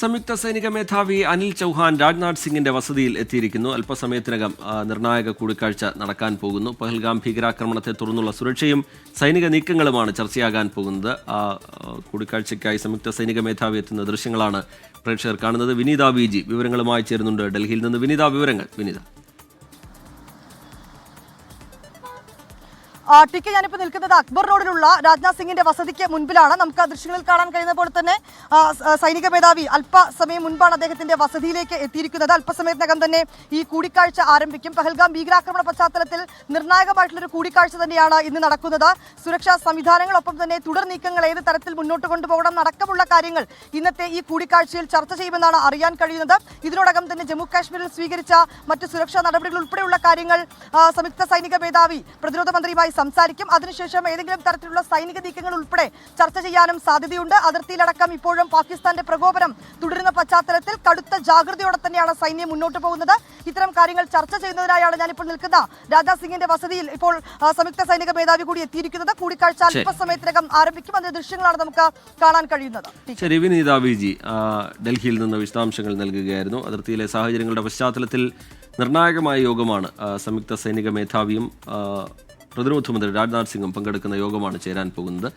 സംയുക്ത സൈനിക മേധാവി അനിൽ ചൗഹാൻ രാജ്നാഥ് സിംഗിന്റെ വസതിയിൽ എത്തിയിരിക്കുന്നു. അല്പസമയത്തിനകം നിർണായക കൂടിക്കാഴ്ച നടക്കാൻ പോകുന്നു. പഹൽഗാം ഭീകരാക്രമണത്തെ തുടർന്നുള്ള സുരക്ഷയും സൈനിക നീക്കങ്ങളുമാണ് ചർച്ചയാകാൻ പോകുന്നത്. ആ കൂടിക്കാഴ്ചയ്ക്കായി സംയുക്ത സൈനിക മേധാവി എത്തുന്ന ദൃശ്യങ്ങളാണ് പ്രേക്ഷകർ കാണുന്നത്. വിനീത വി വിവരങ്ങളുമായി ചേരുന്നുണ്ട് ഡൽഹിയിൽ നിന്ന്. വിനീത വിവരങ്ങൾ. വിനീത. ആ, ടി ഞാനിപ്പോൾ നിൽക്കുന്നത് അക്ബർ റോഡിലുള്ള രാജ്നാഥ് സിംഗിന്റെ വസതിക്ക് മുൻപിലാണ്. നമുക്ക് ആ ദൃശ്യങ്ങളിൽ കാണാൻ കഴിയുന്ന പോലെ തന്നെ സൈനിക മേധാവി അല്പസമയം മുൻപാണ് അദ്ദേഹത്തിന്റെ വസതിയിലേക്ക് എത്തിയിരിക്കുന്നത്. അല്പസമയത്തിനകം തന്നെ ഈ കൂടിക്കാഴ്ച ആരംഭിക്കും. പഹൽഗാം ഭീകരാക്രമണ പശ്ചാത്തലത്തിൽ നിർണായകമായിട്ടുള്ള ഒരു കൂടിക്കാഴ്ച തന്നെയാണ് ഇന്ന് നടക്കുന്നത്. സുരക്ഷാ സംവിധാനങ്ങളൊപ്പം തന്നെ തുടർ നീക്കങ്ങൾ ഏത് തരത്തിൽ മുന്നോട്ട് കൊണ്ടുപോകണം അടക്കമുള്ള കാര്യങ്ങൾ ഇന്നത്തെ ഈ കൂടിക്കാഴ്ചയിൽ ചർച്ച ചെയ്യുമെന്നാണ് അറിയാൻ കഴിയുന്നത്. ഇതിനോടകം തന്നെ ജമ്മു കാശ്മീരിൽ സ്വീകരിച്ച മറ്റ് സുരക്ഷാ നടപടികൾ ഉൾപ്പെടെയുള്ള കാര്യങ്ങൾ സംയുക്ത സൈനിക മേധാവി പ്രതിരോധ മന്ത്രിയുമായി സംസാരിക്കും. അതിനുശേഷം ഏതെങ്കിലും തരത്തിലുള്ള സൈനിക നീക്കങ്ങൾ ഉൾപ്പെടെ ചർച്ച ചെയ്യാനും സാധ്യതയുണ്ട്. അതിർത്തിയിലടക്കം ഇപ്പോഴും പാകിസ്ഥാന്റെ പ്രകോപനം തുടരുന്ന പശ്ചാത്തലത്തിൽ കടുത്ത ജാഗ്രതയോടെ തന്നെയാണ് സൈന്യം മുന്നോട്ട് പോകുന്നത്. ഇത്തരം കാര്യങ്ങൾ ചർച്ച ചെയ്യുന്നതിനായാണ് ഞാനിപ്പോൾ നിൽക്കുന്ന രാജ്നാഥ് സിംഗിന്റെ വസതിയിൽ ഇപ്പോൾ സംയുക്ത സൈനിക മേധാവി കൂടി എത്തിയിരിക്കുന്നത്. കൂടിക്കാഴ്ച അല്പസമയത്തിനകം ആരംഭിക്കും. അതിന്റെ ദൃശ്യങ്ങളാണ് നമുക്ക് കാണാൻ കഴിയുന്നത്. ശരി വിനീത ഡൽഹിയിൽ നിന്ന് വിശദാംശങ്ങൾ നൽകുകയായിരുന്നു. അതിർത്തിയിലെ സാഹചര്യങ്ങളുടെ പശ്ചാത്തലത്തിൽ നിർണായകമായ യോഗമാണ് സംയുക്ത സൈനിക മേധാവിയും പ്രതിരോധ മന്ത്രി രാജ്നാഥ് സിംഗും പങ്കെടുക്കുന്ന യോഗമാണ് ചേരാൻ പോകുന്നത്